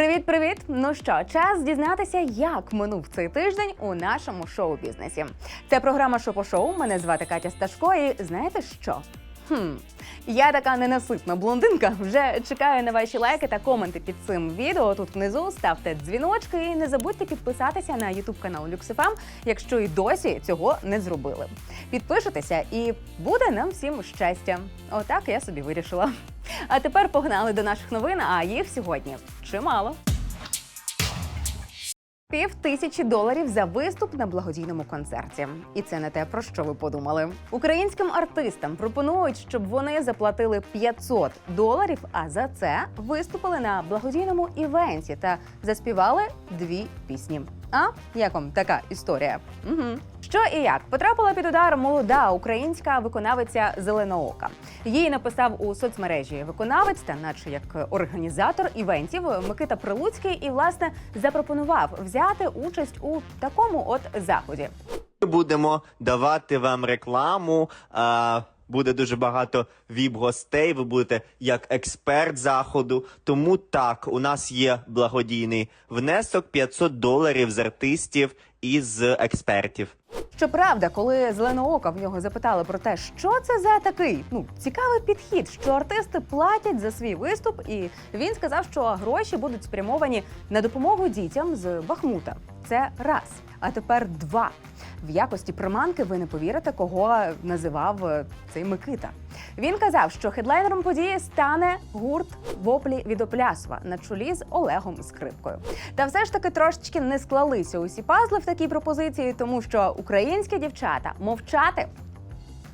Привіт, привіт! Ну що, час дізнатися, як минув цей тиждень у нашому шоу-бізнесі. Це програма «Шопо-шоу». Мене звати Катя Сташко. І знаєте що? Хм, я така ненаситна блондинка. Вже чекаю на ваші лайки та коменти під цим відео. Тут внизу ставте дзвіночки і не забудьте підписатися на YouTube канал LuxFM, якщо і досі цього не зробили. Підпишитеся і буде нам всім щастя. Отак я собі вирішила. А тепер погнали до наших новин, а їх сьогодні чимало. Пів тисячі доларів за виступ на благодійному концерті. І це не те, про що ви подумали. Українським артистам пропонують, щоб вони заплатили 500 доларів, а за це виступили на благодійному івенті та заспівали дві пісні. А як вам така історія? Угу. Що і як потрапила під удар молода українська виконавиця Зеленоока. Її написав у соцмережі виконавець та, наче як організатор івентів, Микита Прилуцький, і власне запропонував взяти участь у такому от заході. Будемо давати вам рекламу. А, буде дуже багато віп-гостей. Ви будете як експерт заходу. Тому так, у нас є благодійний внесок 500 доларів з артистів і з експертів. Щоправда, коли зеленоока в нього запитали про те, що це за такий ну цікавий підхід, що артисти платять за свій виступ, і він сказав, що гроші будуть спрямовані на допомогу дітям з Бахмута. Це раз. А тепер два. В якості приманки ви не повірите, кого називав е, цей Микита. Він казав, що хедлайнером події стане гурт воплі від Оплясова на чолі з Олегом Скрипкою. Та все ж таки трошечки не склалися усі пазли в такій пропозиції, тому що українські дівчата мовчати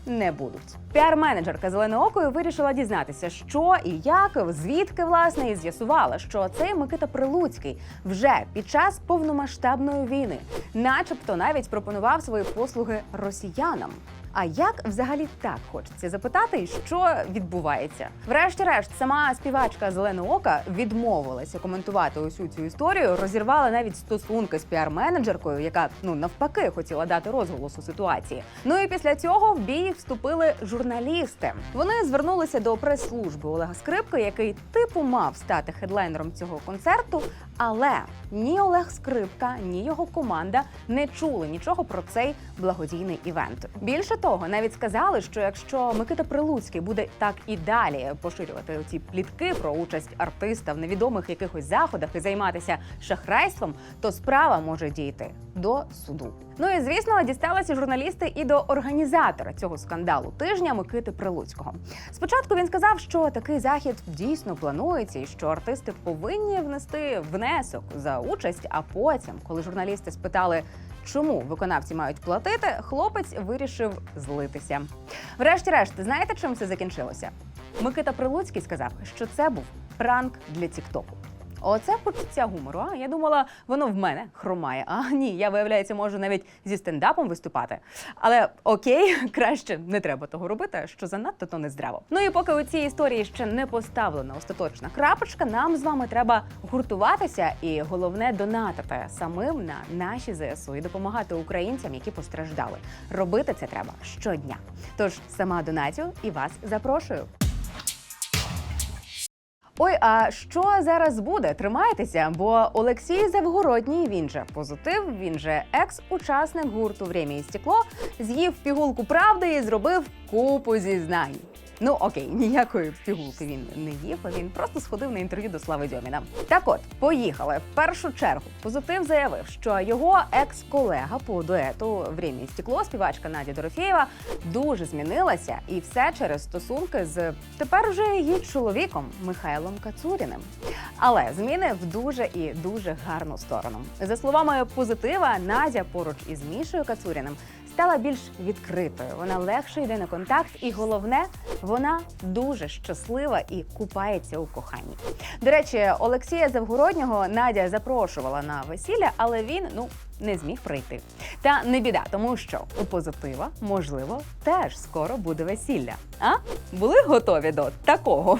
не будуть. Піар-менеджерка зеленоокою вирішила дізнатися, що і як, звідки власне, і з'ясувала, що цей Микита Прилуцький вже під час повномасштабної війни, начебто, навіть пропонував свої послуги росіянам. А як взагалі так хочеться запитати, що відбувається? Врешті-решт, сама співачка Зеленоока відмовилася коментувати усю цю історію, розірвала навіть стосунки з піар-менеджеркою, яка ну навпаки хотіла дати розголос у ситуації. Ну і після цього в бій вступили журналісти. Вони звернулися до прес-служби Олега Скрипки, який типу мав стати хедлайнером цього концерту. Але ні Олег Скрипка, ні його команда не чули нічого про цей благодійний івент. Більше того, навіть сказали, що якщо Микита Прилуцький буде так і далі поширювати ці плітки про участь артиста в невідомих якихось заходах і займатися шахрайством, то справа може дійти до суду. Ну і звісно, дісталися журналісти і до організатора цього скандалу тижня Микити Прилуцького. Спочатку він сказав, що такий захід дійсно планується, і що артисти повинні внести внесок за участь. А потім, коли журналісти спитали. Чому виконавці мають платити? Хлопець вирішив злитися. Врешті-решт, знаєте, чим це закінчилося? Микита Прилуцький сказав, що це був пранк для Тіктоку. Оце почуття гумору. А я думала, воно в мене хромає. А ні, я виявляється, можу навіть зі стендапом виступати. Але окей, краще не треба того робити, що занадто то не здраво. Ну і поки у цій історії ще не поставлена остаточна крапочка, нам з вами треба гуртуватися і головне донатити самим на наші ЗСУ і допомагати українцям, які постраждали. Робити це треба щодня. Тож сама донатю і вас запрошую. Ой, а що зараз буде? Тримайтеся, бо Олексій Завгородній, він же позитив, він же екс-учасник гурту «Время і стекло, з'їв пігулку правди і зробив купу зізнань. Ну окей, ніякої пігулки він не їв, він просто сходив на інтерв'ю до Слави Дьоміна. Так от, поїхали. В першу чергу позитив заявив, що його екс-колега по дуету «Время і стекло, співачка Надя Дорофєєва, дуже змінилася, і все через стосунки з тепер вже її чоловіком Михайлом Кацуріним. Але зміни в дуже і дуже гарну сторону. За словами позитива, Надя поруч із Мішою Кацуріним стала більш відкритою. Вона легше йде на контакт, і головне, вона дуже щаслива і купається у коханні. До речі, Олексія Завгороднього Надя запрошувала на весілля, але він ну. Не зміг прийти. Та не біда, тому що у позитива, можливо, теж скоро буде весілля. А були готові до такого?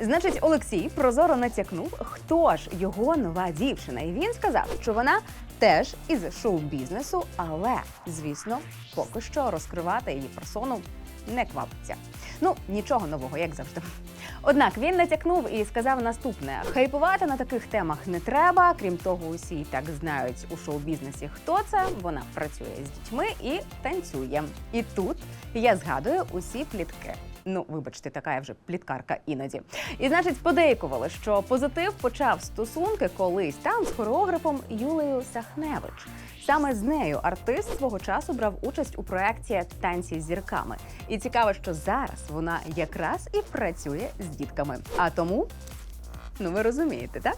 Значить, Олексій прозоро натякнув, хто ж його нова дівчина, і він сказав, що вона теж із шоу-бізнесу, але звісно, поки що розкривати її персону не квапиться. Ну нічого нового, як завжди. Однак він натякнув і сказав наступне: хайпувати на таких темах не треба. Крім того, усі так знають у шоу-бізнесі, хто це. Вона працює з дітьми і танцює. І тут я згадую усі плітки. Ну, вибачте, така я вже пліткарка іноді. І значить, подейкували, що позитив почав стосунки колись там з хореографом Юлею Сахневич. Саме з нею артист свого часу брав участь у проєкті Танці з зірками. І цікаво, що зараз вона якраз і працює з дітками. А тому, ну ви розумієте, так?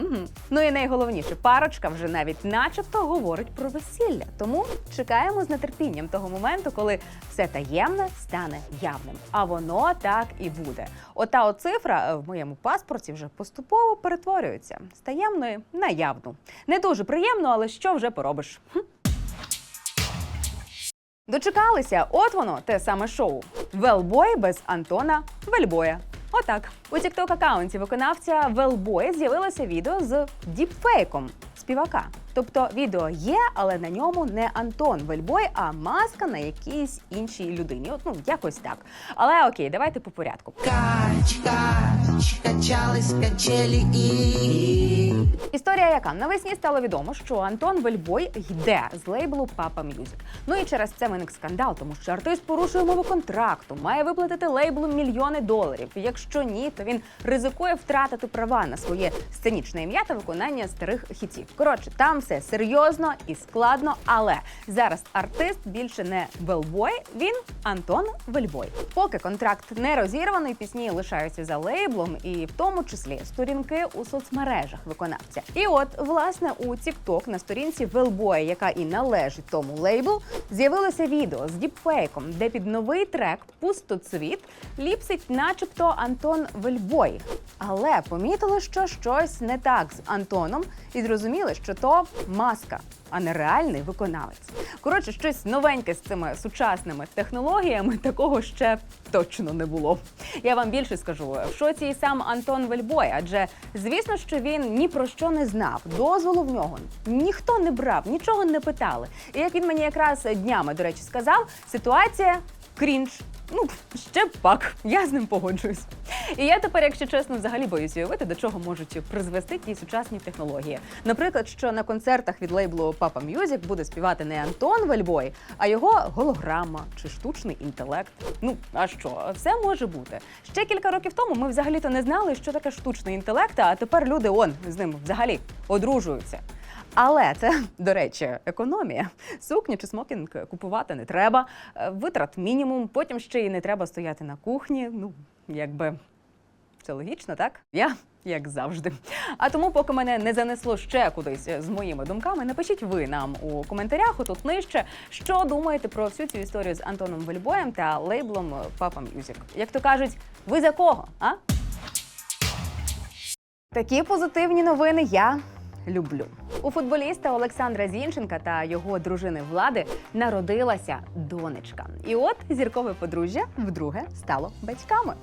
Угу. Ну і найголовніше, парочка вже навіть начебто говорить про весілля. Тому чекаємо з нетерпінням того моменту, коли все таємне стане явним. А воно так і буде. Ота от цифра е, в моєму паспорті вже поступово перетворюється з таємної на явну. Не дуже приємно, але що вже поробиш? Дочекалися, от воно, те саме шоу. Велбой без Антона Вельбоя. Отак. У тікток-аккаунті виконавця Велбоя з'явилося відео з діпфейком співака. Тобто відео є, але на ньому не Антон Вельбой, а маска на якійсь іншій людині. От ну якось так. Але окей, давайте по порядку. Кач, кач, качались качелі і Історія яка навесні стало відомо, що Антон Вельбой йде з лейблу Papa Music. Ну і через це виник скандал, тому що артист порушує умови контракту, має виплатити лейблу мільйони доларів. Якщо ні, то він ризикує втратити права на своє сценічне ім'я та виконання старих хітів. Коротше, там все серйозно і складно, але зараз артист більше не Велбой, він Антон Вельбой. Поки контракт не розірваний, пісні лишаються за лейблом, і в тому числі сторінки у соцмережах виконавця. І от, власне, у TikTok на сторінці Велбоя, яка і належить тому лейблу, з'явилося відео з діпфейком, де під новий трек Пустоцвіт ліпсить, начебто, Антон Вельбой. Але помітили, що щось не так з Антоном, і зрозуміли, що то маска, а не реальний виконавець. Коротше, щось новеньке з цими сучасними технологіями такого ще точно не було. Я вам більше скажу, в шоці і сам Антон Вельбой, адже звісно, що він ні про що не знав. Дозволу в нього ніхто не брав, нічого не питали. І як він мені якраз днями, до речі, сказав, ситуація крінж. Ну, ще б пак, я з ним погоджуюсь. І я тепер, якщо чесно, взагалі боюсь уявити, до чого можуть призвести ті сучасні технології. Наприклад, що на концертах від лейблу Papa Music буде співати не Антон Вельбой, а його голограма чи штучний інтелект. Ну а що, все може бути. Ще кілька років тому ми взагалі-то не знали, що таке штучний інтелект, а тепер люди он з ним взагалі одружуються. Але це, до речі, економія. Сукню чи смокінг купувати не треба, е, витрат мінімум, потім ще й не треба стояти на кухні. Ну, якби це логічно, так? Я як завжди. А тому, поки мене не занесло ще кудись з моїми думками, напишіть ви нам у коментарях отут нижче, що думаєте про всю цю історію з Антоном Вельбоєм та лейблом Papa Music. Як то кажуть, ви за кого? А? Такі позитивні новини я люблю. У футболіста Олександра Зінченка та його дружини Влади народилася донечка. І от зіркове подружжя вдруге стало батьками.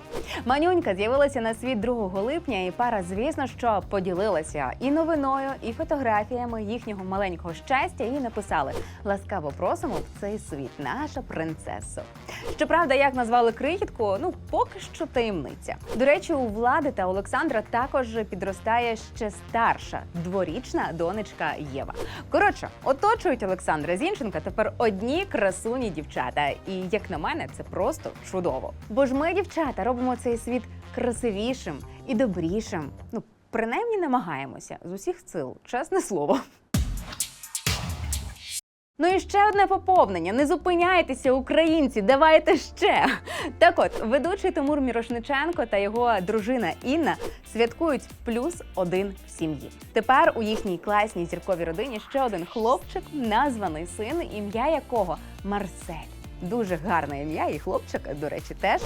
Манюнька з'явилася на світ 2 липня, і пара, звісно, що поділилася і новиною, і фотографіями їхнього маленького щастя, і написали: ласкаво просимо в цей світ, наша принцесо. Щоправда, як назвали крихітку, ну поки що таємниця. До речі, у влади та Олександра також підростає ще старша дворічна донечка Єва. Коротше, оточують Олександра Зінченка тепер одні красуні дівчата. І як на мене, це просто чудово. Бо ж ми, дівчата, робимо цей світ красивішим і добрішим. Ну, принаймні намагаємося з усіх сил, чесне слово. Ну і ще одне поповнення. Не зупиняйтеся, українці, давайте ще. Так от, ведучий Тимур Мірошниченко та його дружина Інна святкують плюс один в сім'ї. Тепер у їхній класній зірковій родині ще один хлопчик, названий син, ім'я якого Марсель. Дуже гарне ім'я, і хлопчик, до речі, теж.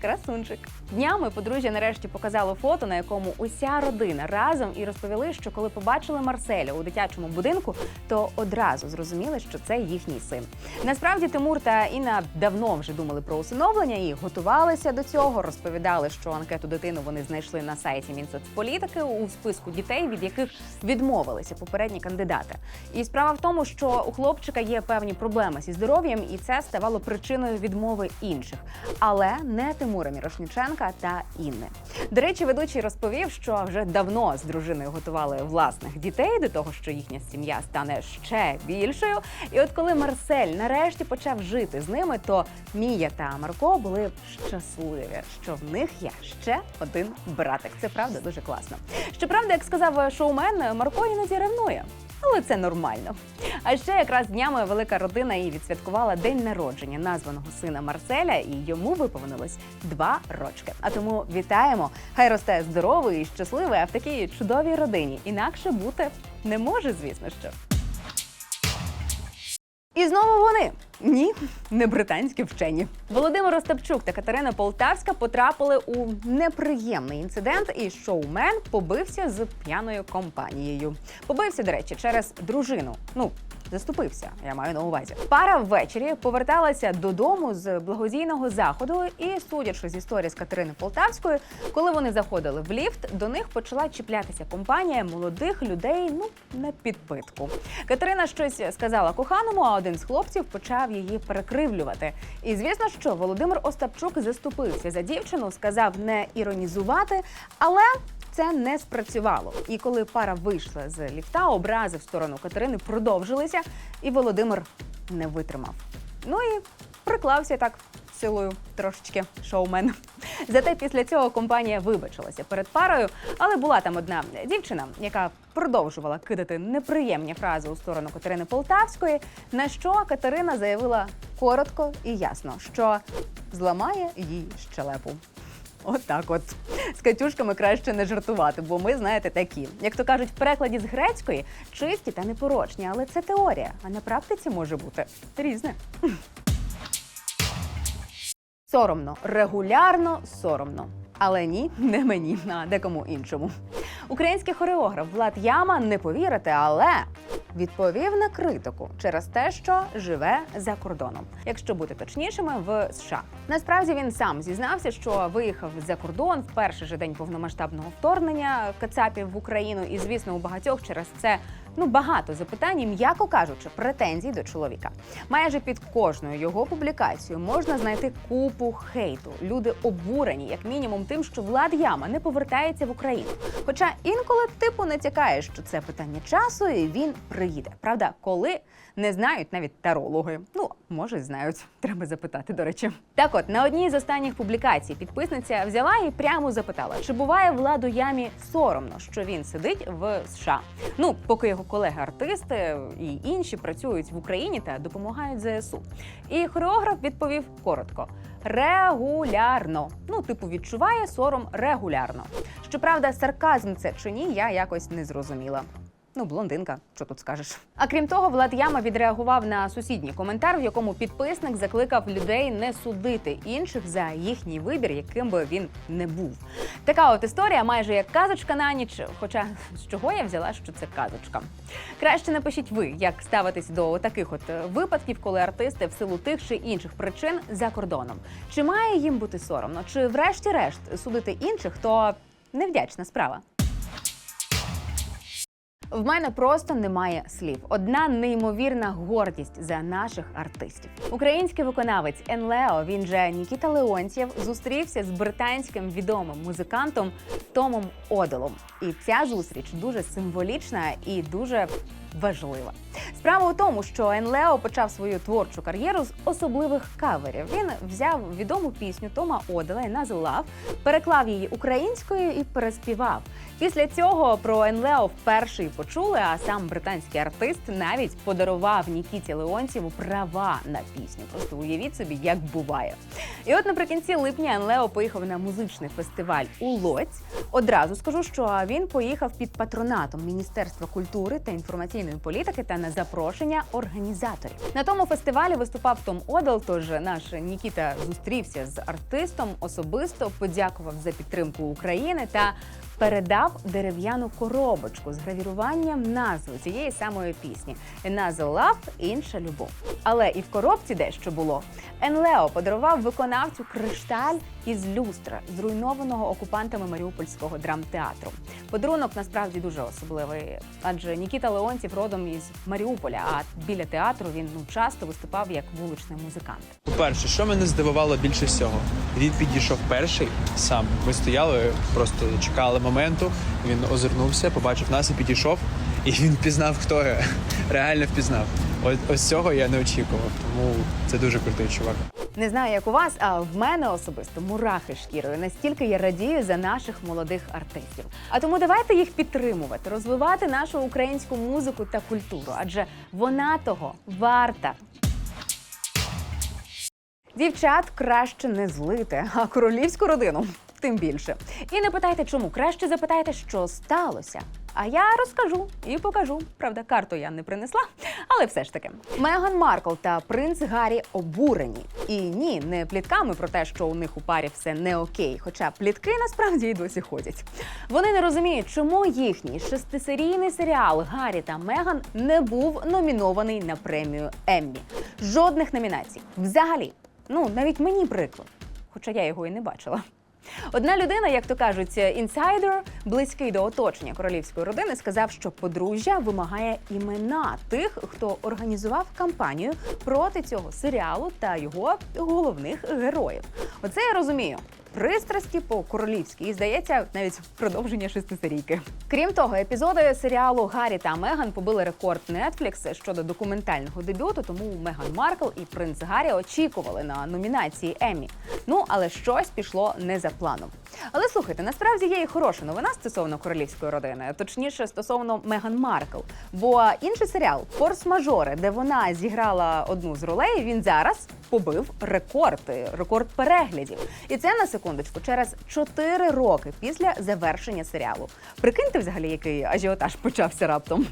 Красунчик. Днями подружжя нарешті показало фото, на якому уся родина разом і розповіли, що коли побачили Марселя у дитячому будинку, то одразу зрозуміли, що це їхній син. Насправді Тимур та Інна давно вже думали про усиновлення і готувалися до цього. Розповідали, що анкету дитину вони знайшли на сайті Мінсоцполітики у списку дітей, від яких відмовилися попередні кандидати. І справа в тому, що у хлопчика є певні проблеми зі здоров'ям, і це ставало причиною відмови інших. Але не Тимур Тимура Мірошніченка та Інни. До речі, ведучий розповів, що вже давно з дружиною готували власних дітей до того, що їхня сім'я стане ще більшою. І от коли Марсель нарешті почав жити з ними, то Мія та Марко були щасливі, що в них є ще один братик. Це правда дуже класно. Щоправда, як сказав шоумен, Марко іноді ревнує. Але це нормально. А ще якраз днями велика родина і відсвяткувала день народження названого сина Марселя, і йому виповнилось два рочки. А тому вітаємо! Хай росте здоровий і щасливий, а в такій чудовій родині. Інакше бути не може, звісно що. І знову вони. Ні, не британські вчені. Володимир Остапчук та Катерина Полтавська потрапили у неприємний інцидент, і шоумен побився з п'яною компанією. Побився, до речі, через дружину. Ну. Заступився, я маю на увазі. Пара ввечері поверталася додому з благодійного заходу, і судячи з історії з Катерини Полтавської, коли вони заходили в ліфт, до них почала чіплятися компанія молодих людей. Ну на підпитку. Катерина щось сказала коханому, а один з хлопців почав її перекривлювати. І звісно, що Володимир Остапчук заступився за дівчину, сказав не іронізувати, але. Це не спрацювало. І коли пара вийшла з ліфта, образи в сторону Катерини продовжилися, і Володимир не витримав. Ну і приклався так силою трошечки шоумен. Зате після цього компанія вибачилася перед парою, але була там одна дівчина, яка продовжувала кидати неприємні фрази у сторону Катерини Полтавської. На що Катерина заявила коротко і ясно, що зламає їй щелепу. От так от. З Катюшками краще не жартувати, бо ми, знаєте, такі. Як то кажуть, в перекладі з грецької чисті та непорочні, але це теорія, а на практиці може бути різне. Соромно, регулярно соромно. Але ні, не мені, а декому іншому. Український хореограф Влад Яма не повірите, але відповів на критику через те, що живе за кордоном, якщо бути точнішими, в США. Насправді він сам зізнався, що виїхав за кордон в перший же день повномасштабного вторгнення Кацапів в Україну, і звісно, у багатьох через це ну багато запитань, м'яко кажучи, претензій до чоловіка. Майже під кожною його публікацією можна знайти купу хейту. Люди обурені, як мінімум, тим, що Влад Яма не повертається в Україну. Хоча інколи типу натякає, що це питання часу, і він приїде. Правда, коли не знають навіть тарологи. Ну може, знають. Треба запитати. До речі, так от на одній з останніх публікацій підписниця взяла і прямо запитала, чи буває владу ямі соромно, що він сидить в США. Ну, поки його колеги-артисти і інші працюють в Україні та допомагають ЗСУ. І хореограф відповів коротко: регулярно. Ну, типу, відчуває сором регулярно. Щоправда, сарказм це чи ні, я якось не зрозуміла. Ну, блондинка, що тут скажеш. А крім того, Влад Яма відреагував на сусідній коментар, в якому підписник закликав людей не судити інших за їхній вибір, яким би він не був. Така от історія, майже як казочка на ніч. Хоча з чого я взяла, що це казочка. Краще напишіть ви, як ставитись до таких от випадків, коли артисти в силу тих чи інших причин за кордоном. Чи має їм бути соромно, чи врешті-решт судити інших, то невдячна справа. В мене просто немає слів. Одна неймовірна гордість за наших артистів. Український виконавець Енлео, він же Нікіта Леонтьєв, зустрівся з британським відомим музикантом Томом Оделом. І ця зустріч дуже символічна і дуже важлива. Справа у тому, що Енлео почав свою творчу кар'єру з особливих каверів. Він взяв відому пісню Тома Одела і «Назл Love», переклав її українською і переспівав. Після цього про Енлео вперше й почули, а сам британський артист навіть подарував Нікіті Леонтьєву права на пісню. Просто уявіть собі, як буває. І от наприкінці липня Енлео поїхав на музичний фестиваль у Лоць. Одразу скажу, що він поїхав під патронатом Міністерства культури та інформаційної політики та на запрошення організаторів. На тому фестивалі виступав Том Одел. Тож наш Нікіта зустрівся з артистом особисто, подякував за підтримку України та передав дерев'яну коробочку з гравіруванням назви цієї самої пісні Another Love – інша любов. Але і в коробці дещо було. Енлео подарував виконавцю кришталь із люстра, зруйнованого окупантами Маріупольського драмтеатру. Подарунок насправді дуже особливий, адже Нікіта Леонтів родом із Маріуполя, а біля театру він ну часто виступав як вуличний музикант. По-перше, що мене здивувало більше всього? Він підійшов перший сам. Ми стояли, просто чекали моменту. Він озирнувся, побачив нас і підійшов. І він впізнав, хто я. Реально впізнав. Ось, ось цього я не очікував. Тому це дуже крутий чувак. Не знаю, як у вас, а в мене особисто мурахи шкірою. Настільки я радію за наших молодих артистів. А тому давайте їх підтримувати, розвивати нашу українську музику та культуру, адже вона того варта. Дівчат краще не злити, а королівську родину тим більше. І не питайте, чому краще запитайте, що сталося. А я розкажу і покажу. Правда, карту я не принесла, але все ж таки. Меган Маркл та принц Гаррі обурені. І ні, не плітками про те, що у них у парі все не окей. Хоча плітки насправді й досі ходять. Вони не розуміють, чому їхній шестисерійний серіал Гаррі та Меган не був номінований на премію Еммі. Жодних номінацій. Взагалі. Ну, навіть мені приклад. Хоча я його і не бачила. Одна людина, як то кажуть, інсайдер, близький до оточення королівської родини, сказав, що подружжя вимагає імена тих, хто організував кампанію проти цього серіалу та його головних героїв. Оце я розумію. Пристрасті по королівськи і здається навіть продовження шестисерійки. Крім того, епізоди серіалу Гаррі та Меган побили рекорд Netflix щодо документального дебюту. Тому Меган Маркл і принц Гаррі очікували на номінації Еммі. Ну але щось пішло не за планом. Але слухайте, насправді є і хороша новина стосовно королівської родини, точніше стосовно Меган Маркл. Бо інший серіал Форс-мажори, де вона зіграла одну з ролей, він зараз побив рекорд, рекорд переглядів. І це на секундочку через 4 роки після завершення серіалу. Прикиньте, взагалі, який ажіотаж почався раптом.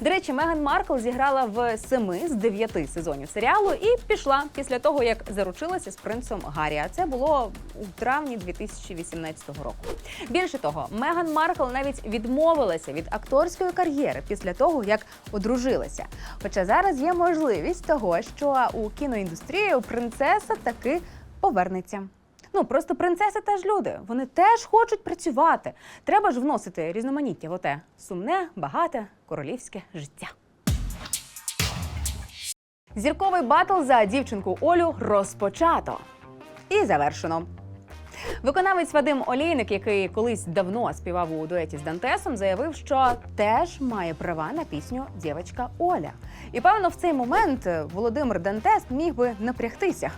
До речі, Меган Маркл зіграла в семи з дев'яти сезонів серіалу і пішла після того, як заручилася з принцем Гаррі. А це було у травні 2018 року. Більше того, Меган Маркл навіть відмовилася від акторської кар'єри після того, як одружилася. Хоча зараз є можливість того, що у принцеса таки повернеться. Ну просто принцеси теж люди. Вони теж хочуть працювати. Треба ж вносити різноманіття в оте сумне, багате, королівське життя. Зірковий батл за дівчинку Олю розпочато і завершено. Виконавець Вадим Олійник, який колись давно співав у дуеті з Дантесом, заявив, що теж має права на пісню Дівчинка Оля. І певно, в цей момент е, Володимир Дантес міг би напрягтися,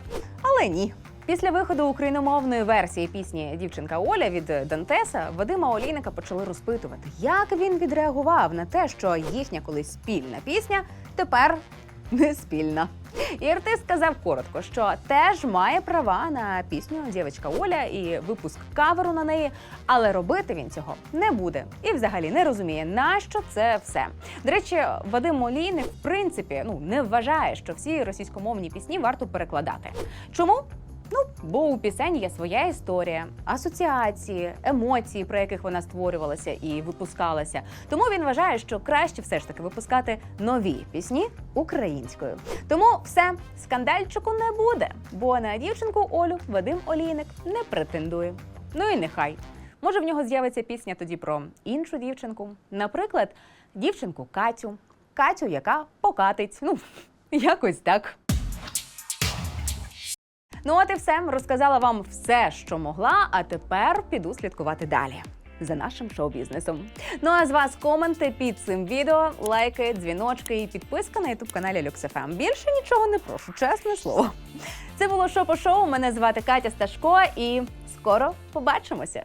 але ні. Після виходу україномовної версії пісні Дівчинка Оля від Дантеса Вадима Олійника почали розпитувати, як він відреагував на те, що їхня колись спільна пісня тепер не спільна. І артист сказав коротко, що теж має права на пісню Дівчинка Оля і випуск каверу на неї, але робити він цього не буде і взагалі не розуміє, нащо це все. До речі, Вадим Олійник в принципі ну не вважає, що всі російськомовні пісні варто перекладати. Чому? Ну, бо у пісень є своя історія, асоціації, емоції, про яких вона створювалася і випускалася. Тому він вважає, що краще все ж таки випускати нові пісні українською. Тому все, скандальчику не буде, бо на дівчинку Олю Вадим Олійник не претендує. Ну і нехай. Може, в нього з'явиться пісня тоді про іншу дівчинку, наприклад, дівчинку Катю, Катю, яка покатить. Ну, якось так. Ну от і все. Розказала вам все, що могла, а тепер піду слідкувати далі. За нашим шоу-бізнесом. Ну а з вас коменти під цим відео, лайки, дзвіночки і підписка на ютуб каналі LuxFM. Більше нічого не прошу, чесне слово. Це було шо по шоу. Мене звати Катя Сташко, і скоро побачимося.